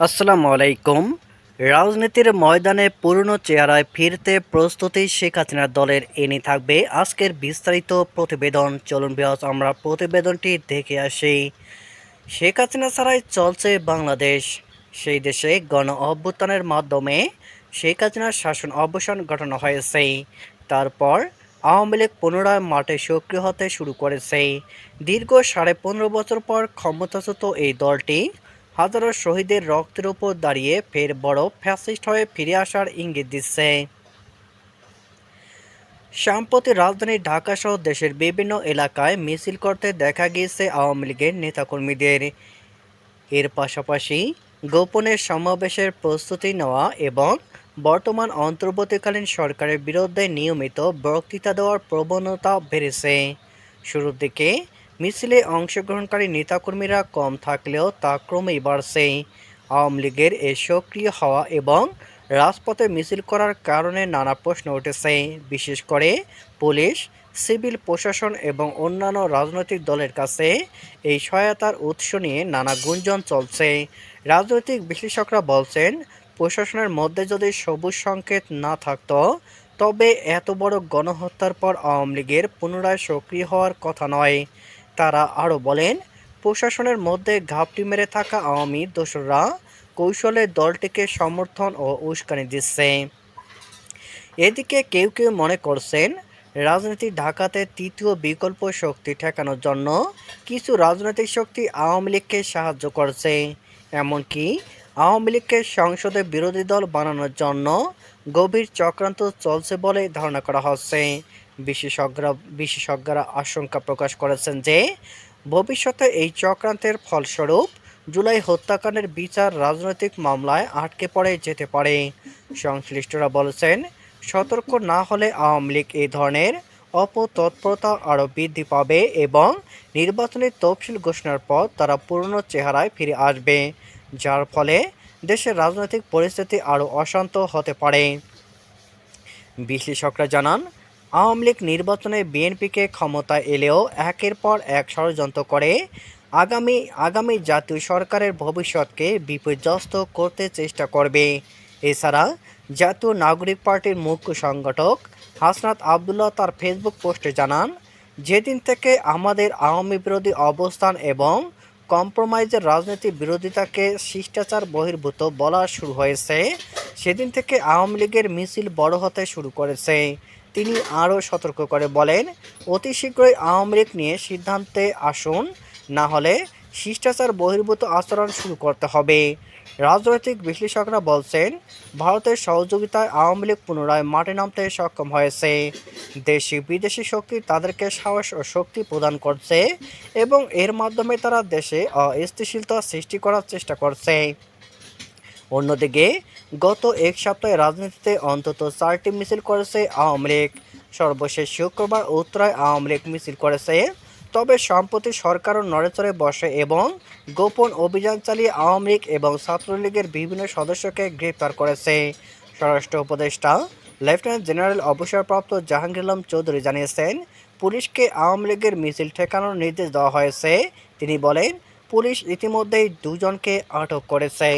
আসসালামু আলাইকুম। রাজনীতির ময়দানে পুরনো চেহারায় ফিরতে প্রস্তুতি শেখ হাসিনার দলের এনে থাকবে আজকের বিস্তারিত প্রতিবেদন। চলুন বিহাস আমরা প্রতিবেদনটি দেখে আসি। শেখ হাসিনা ছাড়াই চলছে বাংলাদেশ। সেই দেশে গণ অভ্যুত্থানের মাধ্যমে শেখ হাসিনার শাসন অবসান ঘটানো হয়েছে। তারপর আওয়ামী লীগ পুনরায় মাঠে সক্রিয় হতে শুরু করেছে। দীর্ঘ সাড়ে পনেরো বছর পর ক্ষমতাচ্যুত এই দলটি হাজারো শহীদের রক্তের উপর দাঁড়িয়ে ফের বড় ফ্যাসিস্ট হয়ে ফিরে আসার ইঙ্গিত দিচ্ছে। সাম্প্রতিক রাজধানী ঢাকা সহ দেশের বিভিন্ন এলাকায় মিছিল করতে দেখা গিয়েছে আওয়ামী লীগের নেতাকর্মীদের। এর পাশাপাশি গোপনে সমাবেশের প্রস্তুতি নেওয়া এবং বর্তমান অন্তর্বর্তীকালীন সরকারের বিরুদ্ধে নিয়মিত বক্তৃতা দেওয়ার প্রবণতা বেড়েছে। শুরুর দিকে মিছিলে অংশগ্রহণকারী নেতাকর্মীরা কম থাকলেও তা ক্রমেই বাড়ছে। আওয়ামী লীগের এই সক্রিয় হওয়া এবং রাজপথে মিছিল করার কারণে নানা প্রশ্ন উঠেছে। বিশেষ করে পুলিশ, সিভিল প্রশাসন এবং অন্যান্য রাজনৈতিক দলের কাছে এই সহায়তার উৎস নিয়ে নানা গুঞ্জন চলছে। রাজনৈতিক বিশ্লেষকরা বলছেন, প্রশাসনের মধ্যে যদি সবুজ সংকেত না থাকত, তবে এত বড় গণহত্যার পর আওয়ামী লীগের পুনরায় সক্রিয় হওয়ার কথা নয়। তারা আরও বলেন, প্রশাসনের মধ্যে ঘাপটি মেরে থাকা আওয়ামী দোসররা কৌশলে দলটিকে সমর্থন ও উস্কানি দিচ্ছে। এদিকে কেউ কেউ মনে করছেন, রাজনীতি ঢাকাতে তৃতীয় বিকল্প শক্তি ঠেকানোর জন্য কিছু রাজনৈতিক শক্তি আওয়ামী লীগকে সাহায্য করছে। এমনকি আওয়ামী লীগকে সংসদে বিরোধী দল বানানোর জন্য গভীর চক্রান্ত চলছে বলে ধারণা করা হচ্ছে। বিশেষজ্ঞরা বিশেষজ্ঞরা আশঙ্কা প্রকাশ করেছেন যে, ভবিষ্যতে এই চক্রান্তের ফলস্বরূপ জুলাই হত্যাকাণ্ডের বিচার রাজনৈতিক মামলায় আটকে পড়ে যেতে পারে। সংশ্লিষ্টরা বলেছেন, সতর্ক না হলে আওয়ামী লীগ এই ধরনের অপতৎপরতা আরও বৃদ্ধি পাবে এবং নির্বাচনী তফসিল ঘোষণার পর তারা পুরনো চেহারায় ফিরে আসবে, যার ফলে দেশের রাজনৈতিক পরিস্থিতি আরও অশান্ত হতে পারে। বিশ্লেষকরা জানান আওয়ামী লীগ নির্বাচনে বিএনপিকে ক্ষমতায় এলেও একের পর এক ষড়যন্ত্র করে। আগামী আগামী জাতীয় সরকারের ভবিষ্যৎকে বিপর্যস্ত করতে চেষ্টা করবে। এছাড়া জাতীয় নাগরিক পার্টির মুখ্য সংগঠক হাসনাত আবদুল্লাহ তার ফেসবুক পোস্টে জানান, যেদিন থেকে আমাদের আওয়ামী বিরোধী অবস্থান এবং কম্প্রোমাইজের রাজনীতি বিরোধিতাকে শিষ্টাচার বহির্ভূত বলা শুরু হয়েছে সেদিন থেকে আওয়ামী লীগের মিছিল বড় হতে শুরু করেছে। তিনি আরও সতর্ক করে বলেন, অতি শীঘ্রই আওয়ামী লীগ নিয়ে সিদ্ধান্তে আসুন, না হলে শিষ্টাচার বহির্ভূত আচরণ শুরু করতে হবে। রাজনৈতিক বিশ্লেষকরা বলছেন, ভারতের সহযোগিতায় আওয়ামী লীগ পুনরায় মাঠে নামতে সক্ষম হয়েছে। দেশি বিদেশি শক্তি তাদেরকে সাহস ও শক্তি প্রদান করছে এবং এর মাধ্যমে তারা দেশে অস্থিতিশীলতা সৃষ্টি করার চেষ্টা করছে। অন্যদিকে, গত এক সপ্তাহে রাজনীতিতে অন্তত চারটি মিছিল করেছে আওয়ামী লীগ। সর্বশেষ শুক্রবার উত্তরায় আওয়ামী লীগ মিছিল করেছে। তবে সম্প্রতি সরকারও নড়েচড়ে বসে এবং গোপন অভিযান চালিয়ে আওয়ামী লীগ এবং ছাত্রলীগের বিভিন্ন সদস্যকে গ্রেপ্তার করেছে। স্বরাষ্ট্র উপদেষ্টা, লেফটেন্যান্ট জেনারেল অবসরপ্রাপ্ত জাহাঙ্গীর আলম চৌধুরী জানিয়েছেন, পুলিশকে আওয়ামী লীগের মিছিল ঠেকানোর নির্দেশ দেওয়া হয়েছে। তিনি বলেন, পুলিশ ইতিমধ্যেই দুজনকে আটক করেছে।